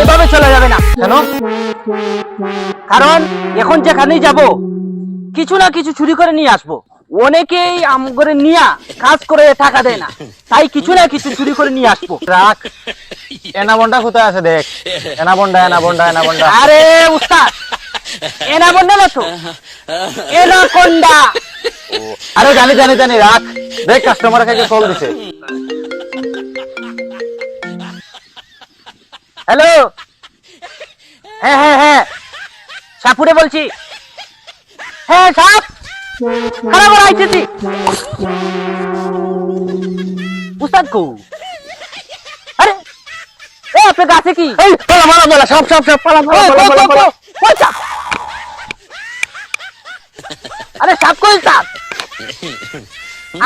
এভাবে চলে যাবে না। কেন? কারণ এখন যেখানেই যাব, কিছু না কিছু চুরি করে নিয়ে আসব। অনেকেই আম করে নিয়ে কাজ করে টাকা দেয় না। তাই কিছু না কিছু চুরি করে নিয়ে আসব। রাখ। কোথায় আছে দেখ? আরে উস্তাদ! না তো? এনা কোন্ডা আরে জানি জানি জানি, রাখ। দেখ কাস্টমার কাছে কল দিছে। হ্যালো হ্যাঁ হ্যাঁ হ্যাঁ। সাপুরে বলছি। হ্যাঁ সাপ! খারাপ আইতেছি। উস্তাদ কো। আরে এ আপনার গাছে কি? এই পালা মারো মারো সব সব সব পালা সাপ? আরে সাপ কই সাপ?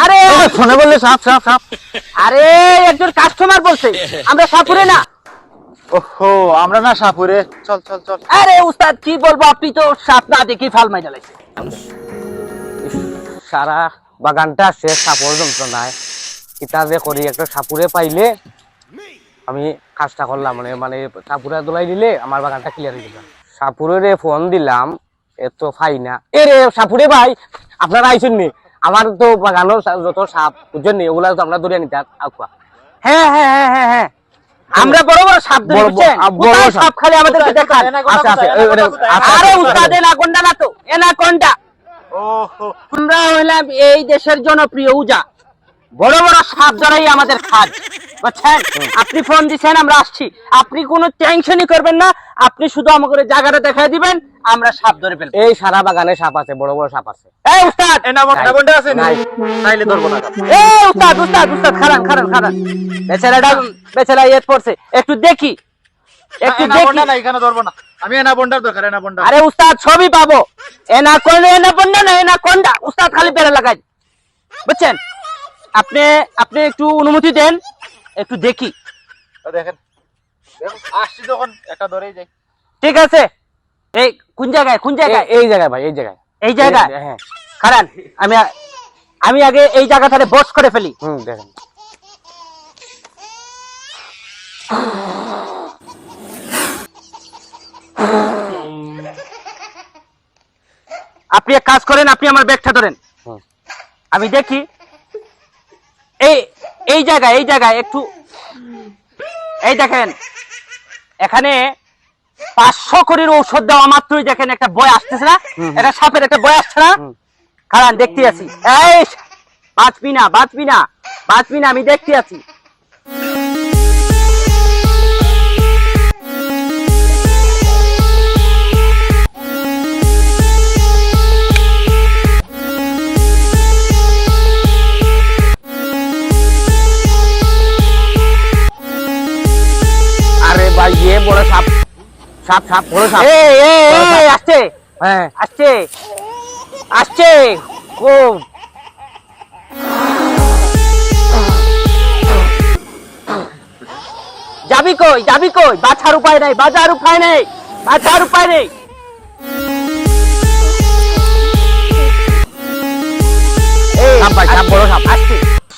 আরে। ফোনে বললে সাপ সাপ সাপ। আরে একজন কাস্টমার বলছে আমরা সাপুরে না। ওহো আমরা না সাপুরে। চল চল চল। আরে উস্তাদ কি বলব আপনি তো সাপ না দেখি ফাল মাই জ্বালাইছে সারা বাগানটা শেষ সাপর যন্ত্রণায় কিতা যে করি একটা সাপুরে পাইলে আমি কাজটা করলাম মানে মানে সাপুরে দোলাই দিলে আমার বাগানটা ক্লিয়ার হয়ে যাবে। সাপুরে ফোন দিলাম এত ফাই না। এ রে সাপুরে ভাই আপনারা আইসেন নি? আমার তো বাগানের যত সাপ বুঝছেন নি? ওগুলা তো আমরা ধরে নিতে আকুয়া হ্যাঁ হ্যাঁ হ্যাঁ হ্যাঁ হ্যাঁ আমরা বড় বড় সাপ বড়- সাপ। খালি দেখান আছে আছে এই, ওরে, আছে, আরে উস্তাদ আছে। এনা কোনটা না তো? এনা কোনটা? আমরা হইলাম এই দেশের জনপ্রিয় উজা। বড় বড় সাপ ধরাই আমাদের কাজ বুঝছেন? আপনি ফোন দিছেন আমরা আসছি। আপনি কোনো টেনশনই করবেন না। আপনি শুধু আমাকে জায়গাটা দেখাই দিবেন আমরা সাপ ধরে ফেলব। এই সারা বাগানে সাপ আছে বড় বড় সাপ আছে। এই উস্তাদ! নাই। নাই। তাইলে ধরবো না। এই উস্তাদ উস্তাদ উস্তাদ খারান খারান খারান বেচারাটা বেচারা ইয়ে পড়ছে। একটু দেখি। একটু এনা দেখি। না এখানে ধরবো না। আমি এনা দরকার এনা আরে উস্তাদ ছবি পাবো। এনা কোন না এনা উস্তাদ খালি বেড়া লাগাই। বুঝছেন? আপনি আপনি একটু অনুমতি দেন একটু দেখি। দেখেন। আসছি যখন একটা ধরেই যাই। ঠিক আছে। এই কোন জায়গায় কোন জায়গায়? এই- জায়গায় ভাই এই জায়গায়। এই জায়গায়? হ্যাঁ খারান আমি আমি আগে এই জায়গাটারে বস করে ফেলি। হুম দেখেন। আপনি এক কাজ করেন আপনি আমার ব্যাগটা ধরেন। আমি দেখি এই এই জায়গায় এই জায়গায় একটু এই দেখেন এখানে পাঁচশো কোটির ঔষধ দেওয়া মাত্রই দেখেন একটা বই আসতেছে না? এটা সাপের একটা বই আসছে না? কারণ দেখতে আছি। এই বাঁচবি না বাঁচবি না বাঁচবি না আমি দেখতে আছি। এ বড় সাপ। সাপ সাপ বড় সাপ। এই এই এই, আসছে। হ্যাঁ। আসছে। আসছে। খুব যাবি কই? যাবি কই? বাছার উপায় নেই বাজার উপায় নেই বাছার উপায় নেই।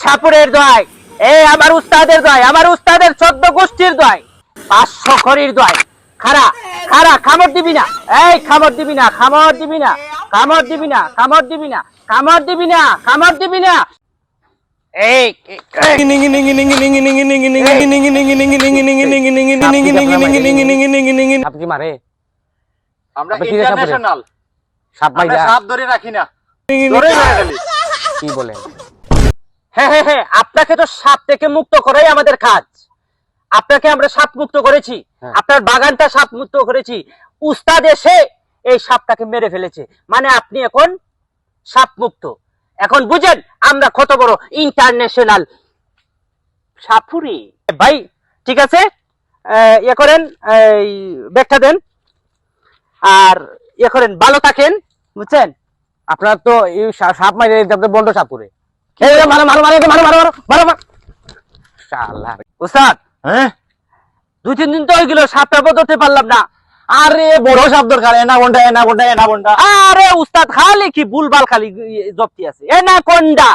সাপুরের দয় এ আমার উস্তাদের দয় আমার উস্তাদের চোদ্দ গোষ্ঠীর দয় পাঁচশো খড়ির দয় খারা খারা খামর দিবি না এই খামর দিবি না খামর দিবি না খামর দিবি না খামর দিবি না খামর দিবি না খামর দিবি না মারে আমরা? ইন্টারন্যাশনাল সাপ সাপ ধরে রাখি না ধরে কি বলেন হ্যাঁ হ্যাঁ হ্যাঁ আপনাকে তো সাপ থেকে মুক্ত করাই আমাদের কাজ আপনাকে আমরা সাপ মুক্ত করেছি। হ্যাঁ। আপনার বাগানটা সাপ মুক্ত করেছি। উস্তাদ এসে এই সাপটাকে মেরে ফেলেছে। মানে আপনি এখন সাপ মুক্ত এখন বুঝেন আমরা কত বড় ইন্টারন্যাশনাল সাপুরি। ভাই ঠিক আছে? ইয়ে করেন এই ব্যাগটা দেন। আর ইয়ে করেন ভালো থাকেন বুঝছেন? আপনার তো সাপ মারে আপনি বন্ড সাপ করে এই রে, মারো মারো মারো মারো মারো মারো মারো মারো। শালা উস্তাদ হ্যাঁ? দুই তিন দিন তো হয়ে গেল সাপটা বদলতে পারলাম না। আরে বড় সাপ দরকার এনাকোন্ডা এনাকোন্ডা এনাকোন্ডা আরে উস্তাদ খালি কি বুলবাল খালি জপ্তি আছে। এ না কোনটা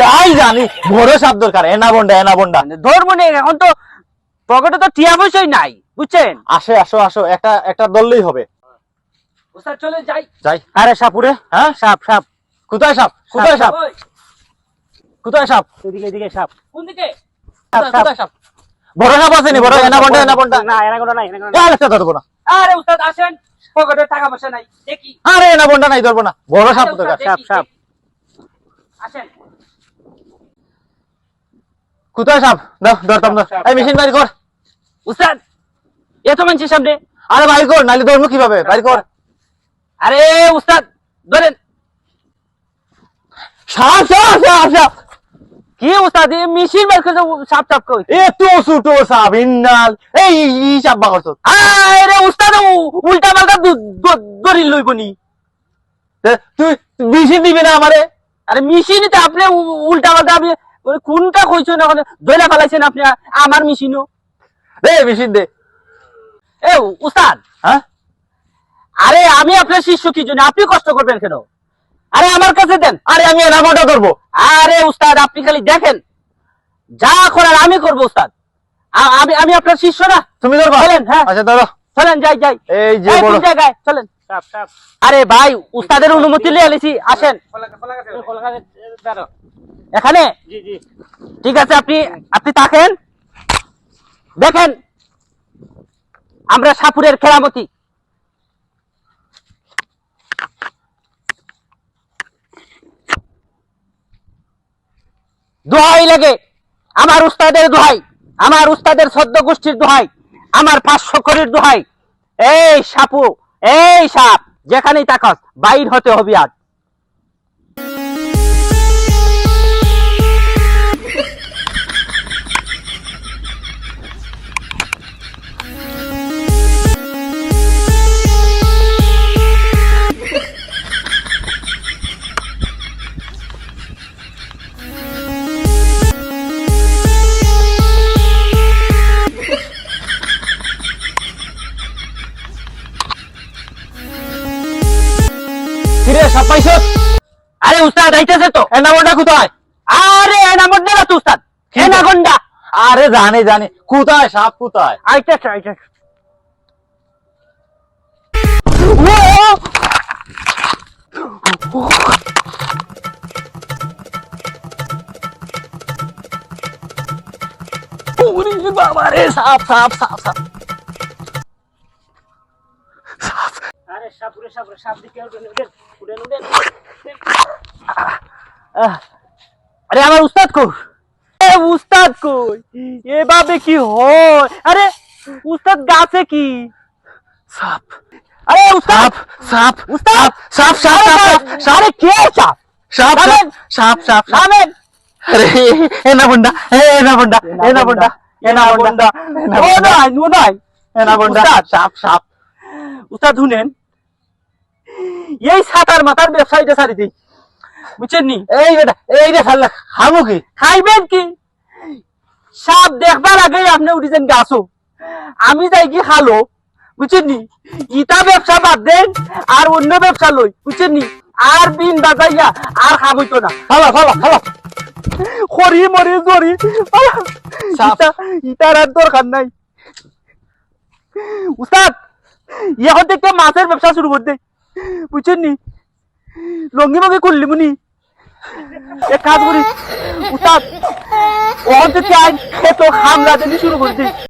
যাই জানি বড় সাপ দরকার এনাকোন্ডা এনাকোন্ডা ধর্ম নেই এখন তো পকেটে তো টিয়া পয়সাই নাই বুঝছেন? আসে আসো আসো একটা একটা দললেই হবে। উস্তাদ চলে যাই। যাই। আরে সাপুরে হ্যাঁ? সাপ সাপ। কোথায় সাপ? কোথায় সাপ কোথায় সাপ? এদিকে এদিকে সাপ। কোন দিকে কোথায় কোথায় সাপ? সাপ? আছে নি? বড় এনাকোন্ডা এনাকোন্ডা না এনাকোন্ডা নাই এনাকোন্ডা আরে একটা ধরবো না। আরে উস্তাদ আসেন। পকেটে টাকা পয়সা নাই দেখি। আরে এনাকোন্ডা নাই ধরবো না। বড় সাপ আরে সাপ সাপ। আসেন। কোথায় সাপ? দাও ধরতাম না এই মেশিন বাইর কর। উস্তাদ এত মানুষের সামনে। আরে বাইর কর নালে ধরবো কীভাবে? বাইর কর। আরে উস্তাদ ধরেন। সাপ সাপ সাপ সাপ। কি উস্তাদ এই মেশিন বের করে সাপ সাপ কই এ তো ছোট সাপ ইন্নাল। এই ই সাপ বাগর আরে উল্টা পাল্টা দড়ি লইবনি তুই মেশিন দিবি না আমারে? আরে আপনি উল্টা পাল্টা আপনি কোনটা দইলা ফেলাইছেন আপনি আমার মেশিনও দে মেশিন দে। এ উস্তাদ। হ্যাঁ? আরে আমি আপনার শিষ্য কি জন্য? আপনি কষ্ট করবেন কেন? আরে আমার কাছে দেন। আরে আমি এনাকোন্ডা ধরবো। আরে উস্তাদ আপনি খালি দেখেন। যা করার আমি করব উস্তাদ। আমি আমি আপনার শিষ্য না। তুমি ধরবা? চলেন, হ্যাঁ। আচ্ছা ধরো। চলেন যাই যাই। এই যে বড়। জায়গায় চলেন। আরে ভাই উস্তাদের অনুমতি নিয়ে এলেছি আসেন। এখানে? ঠিক আছে আপনি আপনি থাকেন। দেখেন আমরা সাপুরের খেরামতি দোহাই লাগে। আমার উস্তাদের দোহাই, আমার উস্তাদের সদ্য গোষ্ঠীর দোহাই, আমার পাঁচশো করির দোহাই। এই সাপু, এই সাপ, যেখানেই তাকাস, বাইর হতে হবি আজ। কিরে সাপ আরে উস্তাদ আইতেছে তো। এনাকোন্ডা কোথায়? আরে এনাগন্ডা না তো উস্তাদ এনাগন্ডা। আরে জানি জানি। কোথায় সাপ কোথায়? আইতেছে আইতেছে। বাবা রে সাপ সাপ সাপ সাপ। সাপ দিকে উঠেন উঠেন উঠেন উঠেন আরে আমার উস্তাদ কই? এ উস্তাদ কই? এভাবে কি হয়? আরে উস্তাদ গাছে কি? সাপ। আরে উস্তাদ! সাপ উস্তাদ! সাপ সাপ সাপ আরে কে সাপ? সাপ। সাপ সাপ সাপ আরে এনাকোন্ডা এনাকোন্ডা এনাকোন্ডা এনাকোন্ডা ও নাই ও নাই। এনাকোন্ডা উস্তাদ। সাপ সাপ। উস্তাদ শুনেন। এই সাতার মাথার ব্যবসায়ীটা সারি দিই। বুঝছেন নি? এই বেটা এই রে ফেললা খাব কি? খাইবেন কি? সাপ দেখবার আগে আপনি উঠেছেন গাছও আমি যাই কি খালো? বুঝছেন নি? ইটা ব্যবসা বাদ দেন আর অন্য ব্যবসা লই। বুঝছেন নি? আর বিন বাজাইয়া আর খাবইতো না। ফালা ফালা ফালা খড়ি মরি জরি। ইটার আর দরকার নাই। উস্তাদ এখন থেকে মাছের ব্যবসা শুরু করতে বুঝছেন নি? লঙ্গি মঙ্গি করলি মুনি। এক কাজ করি উস্তাদ ওখান থেকে এত হামলা খামলা শুরু করতে